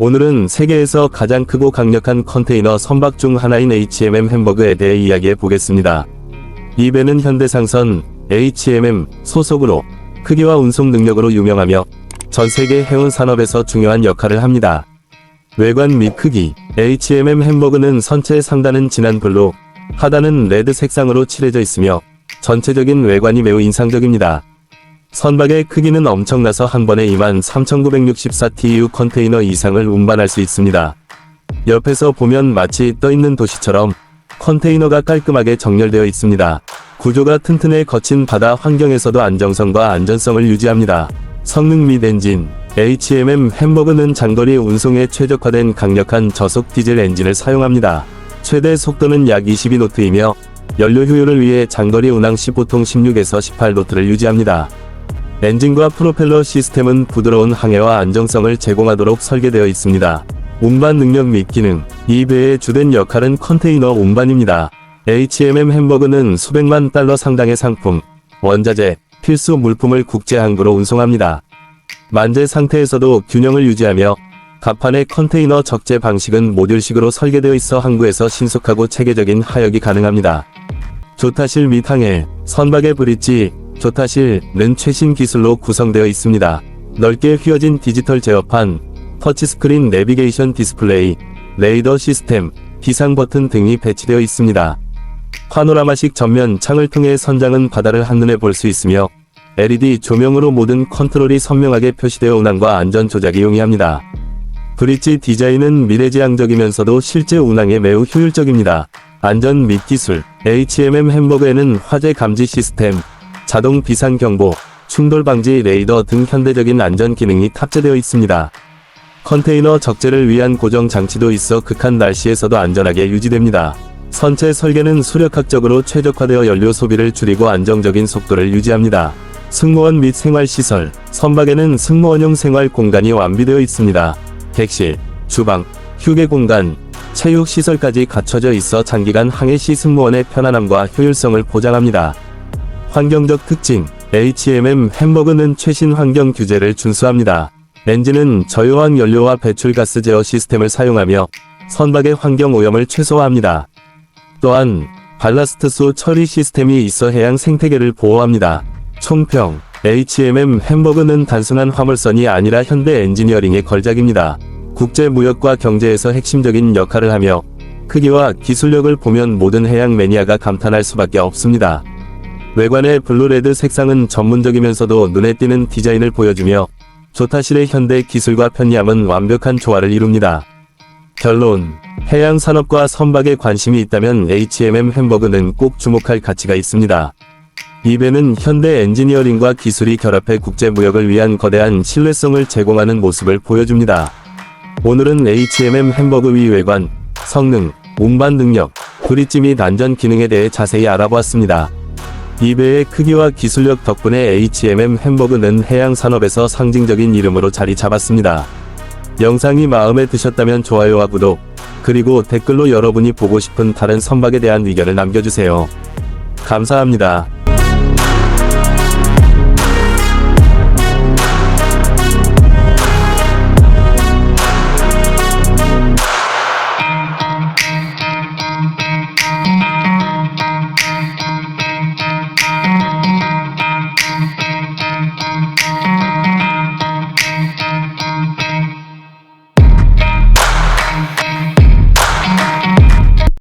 오늘은 세계에서 가장 크고 강력한 컨테이너 선박 중 하나인 HMM 햄버그에 대해 이야기해 보겠습니다. 이 배는 현대상선 HMM 소속으로 크기와 운송 능력으로 유명하며 전 세계 해운 산업에서 중요한 역할을 합니다. 외관 및 크기 HMM 햄버그는 선체 상단은 진한 블루, 하단은 레드 색상으로 칠해져 있으며 전체적인 외관이 매우 인상적입니다. 선박의 크기는 엄청나서 한 번에 23,964 TEU 컨테이너 이상을 운반할 수 있습니다. 옆에서 보면 마치 떠있는 도시처럼 컨테이너가 깔끔하게 정렬되어 있습니다. 구조가 튼튼해 거친 바다 환경에서도 안정성과 안전성을 유지합니다. 성능 및 엔진 HMM 햄버그는 장거리 운송에 최적화된 강력한 저속 디젤 엔진을 사용합니다. 최대 속도는 약 22노트이며 연료 효율을 위해 장거리 운항 시 보통 16에서 18노트를 유지합니다. 엔진과 프로펠러 시스템은 부드러운 항해와 안정성을 제공하도록 설계되어 있습니다. 운반 능력 및 기능 이 배의 주된 역할은 컨테이너 운반입니다. HMM 햄버그는 수백만 달러 상당의 상품, 원자재, 필수 물품을 국제 항구로 운송합니다. 만재 상태에서도 균형을 유지하며 갑판의 컨테이너 적재 방식은 모듈식으로 설계되어 있어 항구에서 신속하고 체계적인 하역이 가능합니다. 조타실 및 항해, 선박의 브릿지, 조타실은 최신 기술로 구성되어 있습니다. 넓게 휘어진 디지털 제어판, 터치스크린 내비게이션 디스플레이, 레이더 시스템, 비상 버튼 등이 배치되어 있습니다. 파노라마식 전면 창을 통해 선장은 바다를 한눈에 볼 수 있으며 LED 조명으로 모든 컨트롤이 선명하게 표시되어 운항과 안전 조작이 용이합니다. 브릿지 디자인은 미래지향적이면서도 실제 운항에 매우 효율적입니다. 안전 및 기술 HMM 햄버그에는 화재 감지 시스템, 자동 비상 경보, 충돌 방지 레이더 등 현대적인 안전 기능이 탑재되어 있습니다. 컨테이너 적재를 위한 고정 장치도 있어 극한 날씨에서도 안전하게 유지됩니다. 선체 설계는 수력학적으로 최적화되어 연료 소비를 줄이고 안정적인 속도를 유지합니다. 승무원 및 생활시설, 선박에는 승무원용 생활 공간이 완비되어 있습니다. 객실, 주방, 휴게 공간, 체육시설까지 갖춰져 있어 장기간 항해 시 승무원의 편안함과 효율성을 보장합니다. 환경적 특징, HMM 햄버그는 최신 환경 규제를 준수합니다. 엔진은 저유황 연료와 배출가스 제어 시스템을 사용하며 선박의 환경 오염을 최소화합니다. 또한 발라스트수 처리 시스템이 있어 해양 생태계를 보호합니다. 총평 HMM 햄버그는 단순한 화물선이 아니라 현대 엔지니어링의 걸작입니다. 국제 무역과 경제에서 핵심적인 역할을 하며 크기와 기술력을 보면 모든 해양 매니아가 감탄할 수밖에 없습니다. 외관의 블루레드 색상은 전문적이면서도 눈에 띄는 디자인을 보여주며 조타실의 현대 기술과 편리함은 완벽한 조화를 이룹니다. 결론 해양 산업과 선박에 관심이 있다면 HMM 햄버그는 꼭 주목할 가치가 있습니다. 이 배는 현대 엔지니어링과 기술이 결합해 국제 무역을 위한 거대한 신뢰성을 제공하는 모습을 보여줍니다. 오늘은 HMM 햄버그 위 외관, 성능, 운반 능력, 브릿지 및 안전 기능에 대해 자세히 알아보았습니다. 이 배의 크기와 기술력 덕분에 HMM 햄버그는 해양 산업에서 상징적인 이름으로 자리 잡았습니다. 영상이 마음에 드셨다면 좋아요와 구독, 그리고 댓글로 여러분이 보고 싶은 다른 선박에 대한 의견을 남겨주세요. 감사합니다.